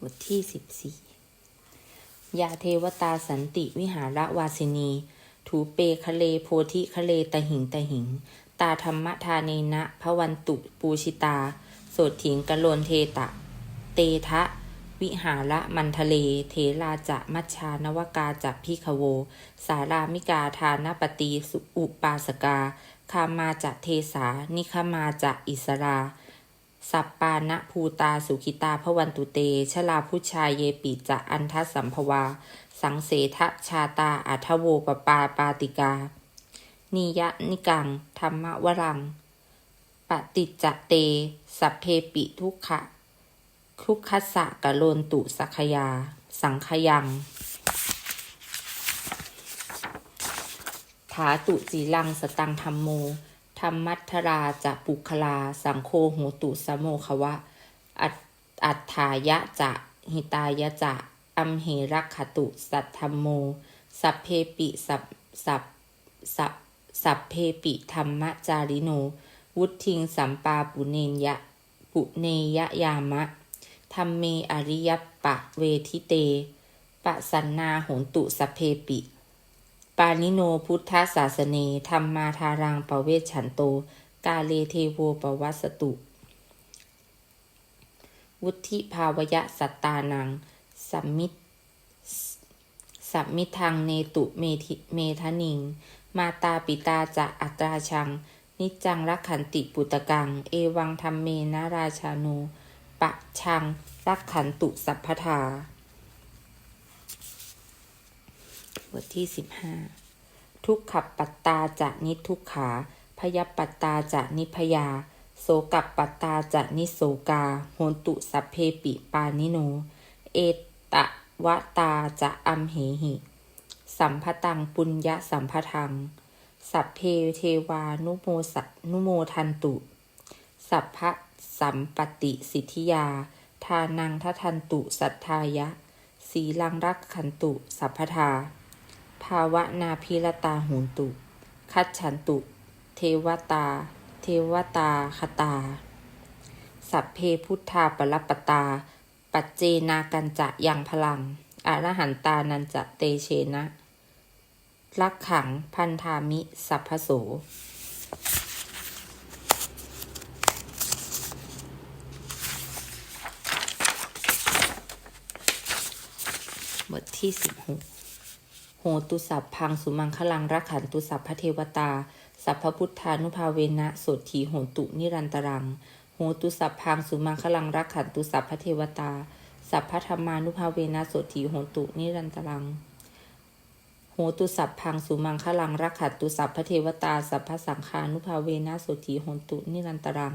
บทที่สิบสี่ยาเทวตาสันติวิหารวาสินี ถูเปคะเลโพธิคะเลตหิงตหิง ตาธรรมทาเนนะพระวันตุปูชิตา โสดถิงกะโลนเทตะ เตทะ วิหาระมันทะเล เทราจะมัชชานวกาจักพิขโว สารามิกาทานปตีสุอุปาสกา คามาจะเทสา นิคมาจะอิสรา สัปปานะภูตาสุขิตาพวันตุเต ชลาผู้ชายเยปิจะอันทสัมภวา สังเสทะชาตาอัทโวปปาปาติกา นิยะนิกัง ธรรมวรัง ปฏิจจเต สัพเพปิทุกขะ ทุกขสะกะโลนตุสักยา สังขยังถาตุจีลังสตังธรรมโม ธรรมัทธราจะปุคลา สังโฆโหตุสโมควะ อัตอัฏฐายะจะหิตายะจะอัมเหรักขตุ สัทธรรมโม สัพเพปิสัพสัพสัพสัพเพปิธรรมจาริโน วุทิงสัมปาปุเนยะปุเนยยามะธรรมเมอริยปะเวทิเต ปะสันนาโหนตุสพเพปิ ปานิโนพุทธศาสเนธรรมมาทารังปเวชฉันโต กาเลเทโวปวัสสตุ วุธิภาวยะสัตตานังสัมมิสัมมิทังเนตุเมธิเมทนิง มาตาปิตาจะอัตราชัง นิจังรักขันติปุตกัง เอวังธรรมเมนาราชาโนปะชังรักขันตุสัพพทา บทที่สิบห้าทุกขปัตตาจะนิทุกขา พยปัตตาจะนิพยา โสกับปัตตาจะนิโสกาโหนตุสัพเพปิปานิโน เอตะวะตาจะอัมเหหิ สัมพตังปุญญสัมพทัง สัพเพเทวานุโมสันุโมทันตุ สัพพะสัมปติสิทธิยา ทานังทัทันตุสัทธายะ สีลังรักขันตุสัพพทา ภาวะนาพิรตาหูตุ คัดฉันตุ เทวตา เทวตาคตา สัพเพพุทธาปรปตา ปัจเจนากันจะยังพลังอรหันตานันจะเตเชนะรักขังพันธามิ สัพพโส บทที่สิบหก โหตุสัพพังสุมังคลังรักขันตุสัพพเทวตา สัพพพุทธานุภาเวนะโสถีโหตุนิรันตรัง โหตุสัพพังสุมังคลังรักขันตุสัพพเทวตา สัพพธรรมานุภาเวนะโสถีโหตุนิรันตรัง โหตุสัพพังสุมังคลังรักขันตุสัพพเทวตา สัพพสังฆานุภาเวนะโสถีโหตุนิรันตรัง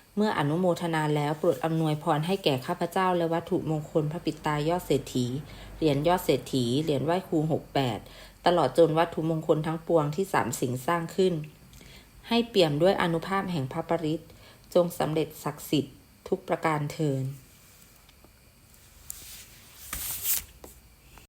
เมื่ออนุโมทนาแล้วโปรดอำนวยพรให้แก่ข้าพเจ้าและวัตถุมงคลพระปิตายอดเศรษฐี เหรียญยอดเศรษฐี เหรียญไหว้ครูหกแปดตลอดจนวัตถุมงคลทั้งปวงที่สามสิ่งสร้างขึ้น ให้เปี่ยมด้วยอนุภาพแห่งพระปริตจงสำเร็จศักดิ์สิทธิ์ทุกประการเทิน